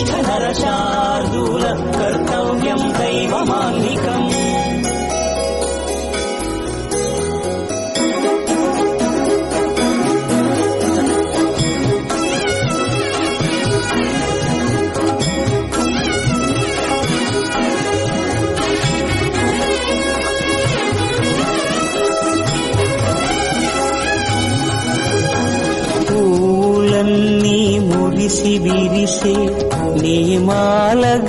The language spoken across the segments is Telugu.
ಶ್ರೀಧರ ಶಾರ್ದೂಲ నీమాలగ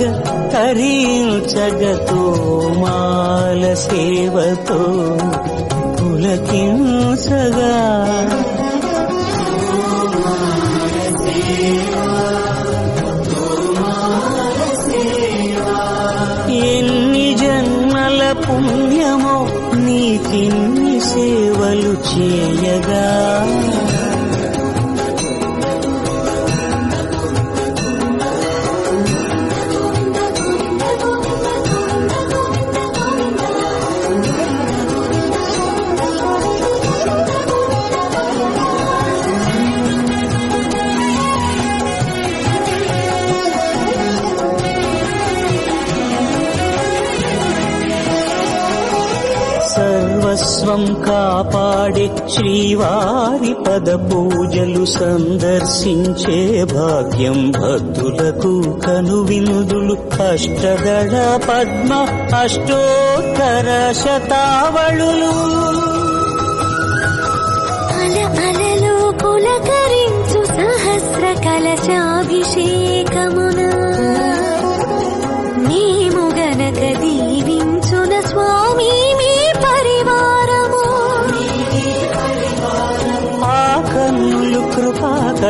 తరించగతో మాల సేవతో పులకించగా. ఎన్ని జన్మల పుణ్యమో నీకిన్ని సేవలు చేయగా. సర్వస్వం కాపాడే శ్రీవారి పద పూజలు సందర్శించే భాగ్యం భక్తులకు కనువినుదులు. అష్టదళ పద్మ అష్టోత్తర శతావళులు. అల పులకరించు సహస్ర కలశాభిషేకమునా.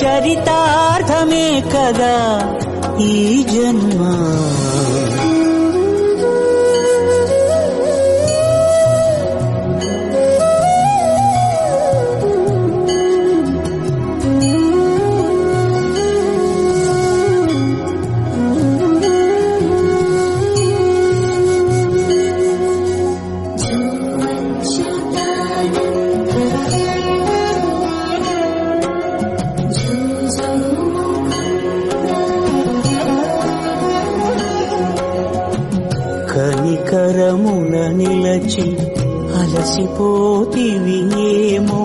चरितार्थमेकदा जन्मा అలసిపోతివి ఏమో?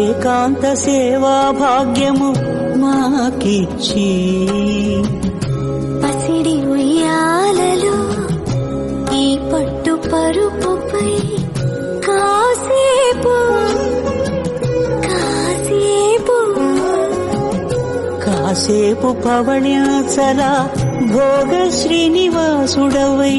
ఏకాంత సేవా భాగ్యము మాకిచ్చి. పసిడి ఉయ్యాలలో ఈ పట్టు పరుపుపై కాసేపు కాసేపు. కాసేపు పవణ్యాచల భోగ శ్రీనివాసుడవై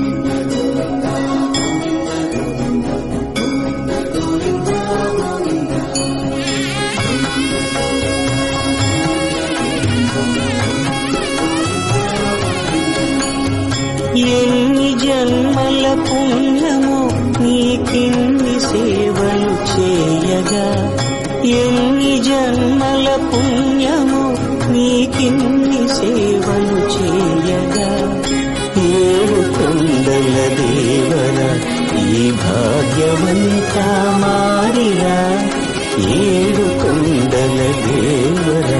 ఎన్ని జన్మల పుణ్యము నీకిన్ని సేవలు చేయగా. ఏడు కొండల దేవర ఈ భాగ్యవంత మారిరా ఏడు కొండల దేవర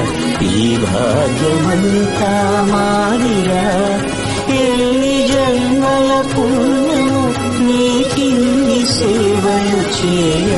ఈ భాగ్యవంత మారిరా ఎన్ని జన్మల పుణ్యము నీకిన్ని సేవలు చేయ